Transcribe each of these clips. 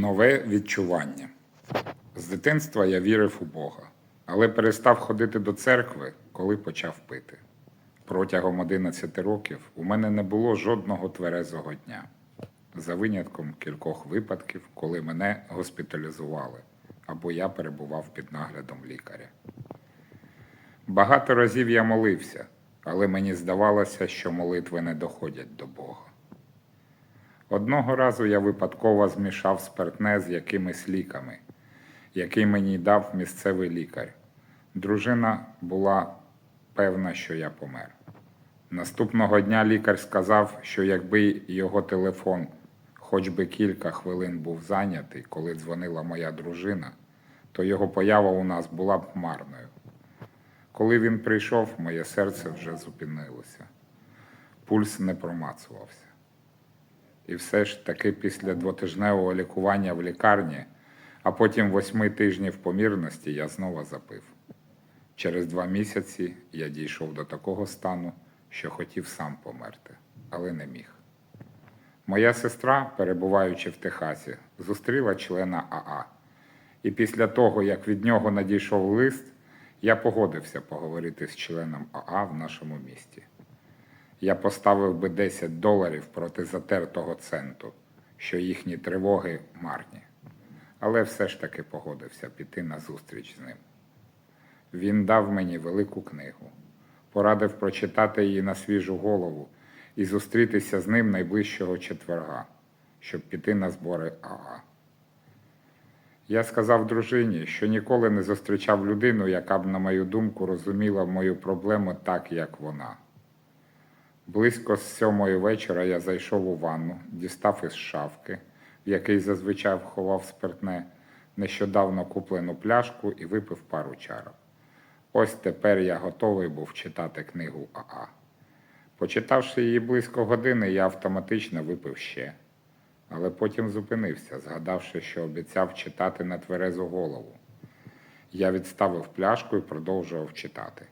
Нове відчування. З дитинства я вірив у Бога, але перестав ходити до церкви, коли почав пити. Протягом 11 років у мене не було жодного тверезого дня, за винятком кількох випадків, коли мене госпіталізували або я перебував під наглядом лікаря. Багато разів я молився, але мені здавалося, що молитви не доходять до Бога. Одного разу я випадково змішав спиртне з якимись ліками, який мені дав місцевий лікар. Дружина була певна, що я помер. Наступного дня лікар сказав, що якби його телефон хоч би кілька хвилин був зайнятий, коли дзвонила моя дружина, то його поява у нас була б марною. Коли він прийшов, моє серце вже зупинилося. Пульс не промацувався. І все ж таки після двотижневого лікування в лікарні, а потім восьми тижнів помірності я знову запив. Через два місяці я дійшов до такого стану, що хотів сам померти, але не міг. Моя сестра, перебуваючи в Техасі, зустріла члена АА. І після того, як від нього надійшов лист, я погодився поговорити з членом АА в нашому місті. Я поставив би 10 доларів проти затертого центу, що їхні тривоги марні. Але все ж таки погодився піти на зустріч з ним. Він дав мені велику книгу, порадив прочитати її на свіжу голову і зустрітися з ним найближчого четверга, щоб піти на збори АА. Я сказав дружині, що ніколи не зустрічав людину, яка б, на мою думку, розуміла мою проблему так, як вона. Близько з сьомої вечора я зайшов у ванну, дістав із шафки, в який зазвичай ховав спиртне, нещодавно куплену пляшку і випив пару чарок. Ось тепер я готовий був читати книгу АА. Почитавши її близько години, я автоматично випив ще, але потім зупинився, згадавши, що обіцяв читати на тверезу голову. Я відставив пляшку і продовжував читати.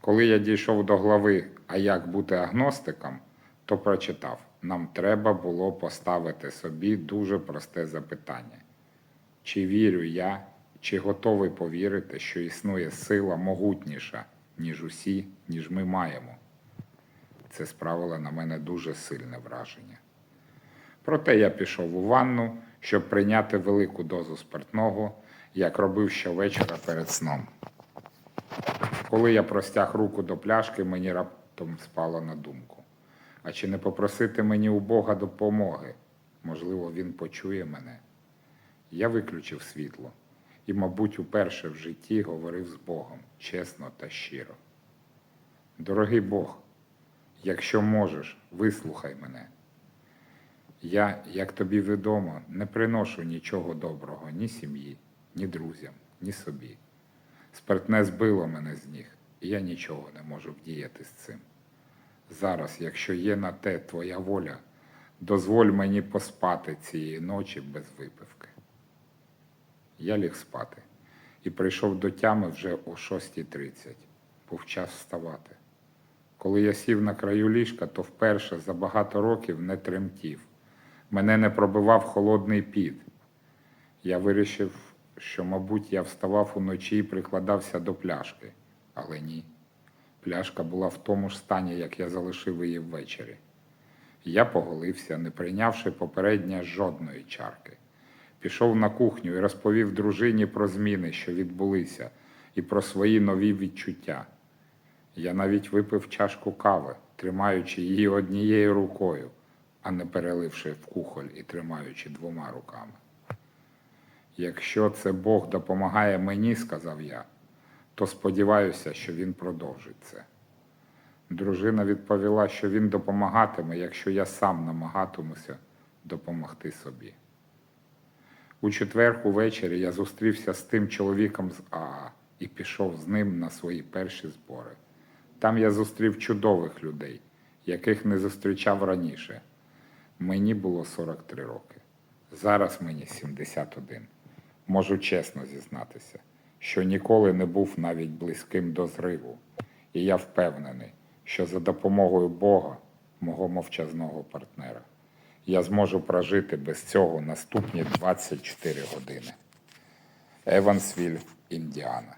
Коли я дійшов до глави, а як бути агностиком, то прочитав: нам треба було поставити собі дуже просте запитання: чи вірю я, чи готовий повірити, що існує сила могутніша, ніж усі, ніж ми маємо. Це справило на мене дуже сильне враження. Проте я пішов у ванну, щоб прийняти велику дозу спиртного, як робив щовечора перед сном. Коли я простяг руку до пляшки, мені раптом спало на думку. А чи не попросити мені у Бога допомоги? Можливо, він почує мене. Я виключив світло і, мабуть, уперше в житті говорив з Богом чесно та щиро. Дорогий Бог, якщо можеш, вислухай мене. Я, як тобі відомо, не приношу нічого доброго ні сім'ї, ні друзям, ні собі. Спиртне збило мене з ніг, і я нічого не можу вдіяти з цим. Зараз, якщо є на те твоя воля, дозволь мені поспати цієї ночі без випивки. Я ліг спати і прийшов до тями вже о 6.30. Був час вставати. Коли я сів на краю ліжка, то вперше за багато років не тремтів. Мене не пробивав холодний піт. Я вирішив, що, мабуть, я вставав уночі і прикладався до пляшки, але ні. Пляшка була в тому ж стані, як я залишив її ввечері. Я поголився, не прийнявши попередньо жодної чарки. Пішов на кухню і розповів дружині про зміни, що відбулися, і про свої нові відчуття. Я навіть випив чашку кави, тримаючи її однією рукою, а не переливши в кухоль і тримаючи двома руками. Якщо це Бог допомагає мені, сказав я, то сподіваюся, що він продовжить це. Дружина відповіла, що він допомагатиме, якщо я сам намагатимуся допомогти собі. У четвер увечері я зустрівся з тим чоловіком з АА і пішов з ним на свої перші збори. Там я зустрів чудових людей, яких не зустрічав раніше. Мені було 43 роки. Зараз мені 71. Можу чесно зізнатися, що ніколи не був навіть близьким до зриву. І я впевнений, що за допомогою Бога, мого мовчазного партнера, я зможу прожити без цього наступні 24 години. Евансвіль, Індіана.